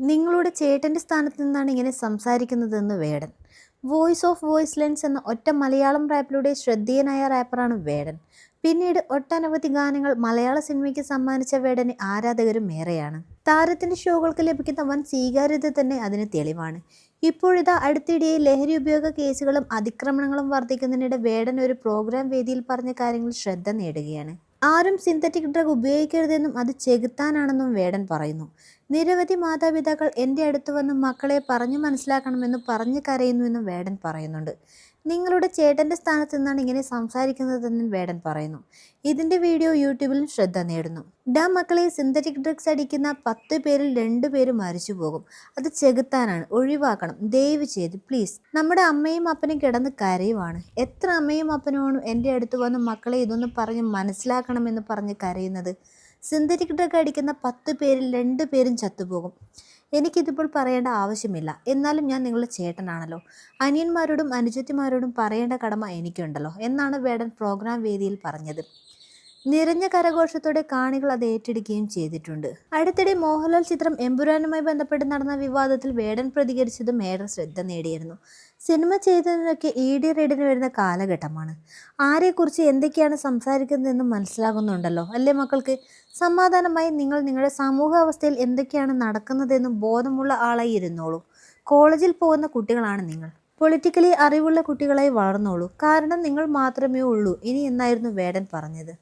നിങ്ങളുടെ ചേട്ടന്റെ സ്ഥാനത്ത് നിന്നാണ് ഇങ്ങനെ സംസാരിക്കുന്നതെന്ന് Vedan. Voice of voiceless എന്ന ഒറ്റ മലയാളം റാപ്പിലൂടെ ശ്രദ്ധേയനായ റാപ്പറാണ് വേടൻ. പിന്നീട് ഒട്ടനവധി ഗാനങ്ങൾ മലയാള സിനിമയ്ക്ക് സമ്മാനിച്ച വേടന് ആരാധകരും ഏറെയാണ്. താരത്തിന്റെ ഷോകൾക്ക് ലഭിക്കുന്ന വൻ സ്വീകാര്യത തന്നെ അതിന് തെളിവാണ്. ഇപ്പോഴിതാ അടുത്തിടെ ലഹരി ഉപയോഗ കേസുകളും അതിക്രമണങ്ങളും വർദ്ധിക്കുന്നതിനിടെ വേടൻ ഒരു പ്രോഗ്രാം വേദിയിൽ പറഞ്ഞ കാര്യങ്ങൾ ശ്രദ്ധ നേടുകയാണ്. ആരും സിന്തറ്റിക് ഡ്രഗ് ഉപയോഗിക്കരുതെന്നും അത് ചെകുത്താനാണെന്നും വേടൻ പറയുന്നു. നിരവധി മാതാപിതാക്കൾ എന്റെ അടുത്ത് വന്ന് മക്കളെ പറഞ്ഞു മനസ്സിലാക്കണമെന്ന് പറഞ്ഞു കരയുന്നുവെന്നും വേടൻ പറയുന്നുണ്ട്. നിങ്ങളുടെ ചേട്ടന്റെ സ്ഥാനത്ത് നിന്നാണ് ഇങ്ങനെ സംസാരിക്കുന്നതെന്നും വേടൻ പറയുന്നു. ഇതിന്റെ വീഡിയോ യൂട്യൂബിലും ശ്രദ്ധ നേടുന്നു. ഡാ മക്കളെ സിന്തറ്റിക് ഡ്രഗ്സ് അടിക്കുന്ന പത്ത് പേരിൽ രണ്ടു പേര് മരിച്ചു പോകും. അത് ചെകുത്താനാണ്. ഒഴിവാക്കണം. ദയവ് ചെയ്ത് പ്ലീസ്. നമ്മുടെ അമ്മയും അപ്പനും കിടന്ന് കരയുവാണ്. എത്ര അമ്മയും അപ്പനുമാണ് എന്റെ അടുത്ത് വന്ന് മക്കളെ ഇതൊന്ന് പറഞ്ഞ് മനസ്സിലാക്കണമെന്ന് പറഞ്ഞ് കരയുന്നത്? സിന്തറ്റിക് ഡ്രഗ് അടിക്കുന്ന പത്ത് പേരിൽ രണ്ട് പേരും ചത്തുപോകും. എനിക്കിതിപ്പോൾ പറയേണ്ട ആവശ്യമില്ല. എന്നാലും ഞാൻ നിങ്ങളുടെ ചേട്ടനാണല്ലോ. അനിയന്മാരോടും അനുജത്തിമാരോടും പറയേണ്ട കടമ എനിക്കുണ്ടല്ലോ. എന്നാണ് വേടൻ പ്രോഗ്രാം വേദിയിൽ പറഞ്ഞത്. നിറഞ്ഞ കരഘോഷത്തോടെ കാണികൾ അത് ഏറ്റെടുക്കുകയും ചെയ്തിട്ടുണ്ട്. അടുത്തിടെ മോഹൻലാൽ ചിത്രം എമ്പുരാനുമായി ബന്ധപ്പെട്ട് നടന്ന വിവാദത്തിൽ വേടൻ പ്രതികരിച്ചതും ഏറെ ശ്രദ്ധ നേടിയിരുന്നു. സിനിമ ചെയ്തതിനൊക്കെ ഇ ഡി റെയ്ഡിന് വരുന്ന കാലഘട്ടമാണ്. ആരെക്കുറിച്ച് എന്തൊക്കെയാണ് സംസാരിക്കുന്നതെന്ന് മനസ്സിലാകുന്നുണ്ടല്ലോ. അല്ലേ മക്കൾക്ക്? സമാധാനമായി നിങ്ങൾ നിങ്ങളുടെ സമൂഹാവസ്ഥയിൽ എന്തൊക്കെയാണ് നടക്കുന്നതെന്ന് ബോധമുള്ള ആളായി ഇരുന്നോളൂ. കോളേജിൽ പോകുന്ന കുട്ടികളാണ് നിങ്ങൾ. പൊളിറ്റിക്കലി അറിവുള്ള കുട്ടികളായി വളർന്നോളൂ. കാരണം നിങ്ങൾ മാത്രമേ ഉള്ളൂ. ഇനി എന്നായിരുന്നു വേടൻ പറഞ്ഞത്?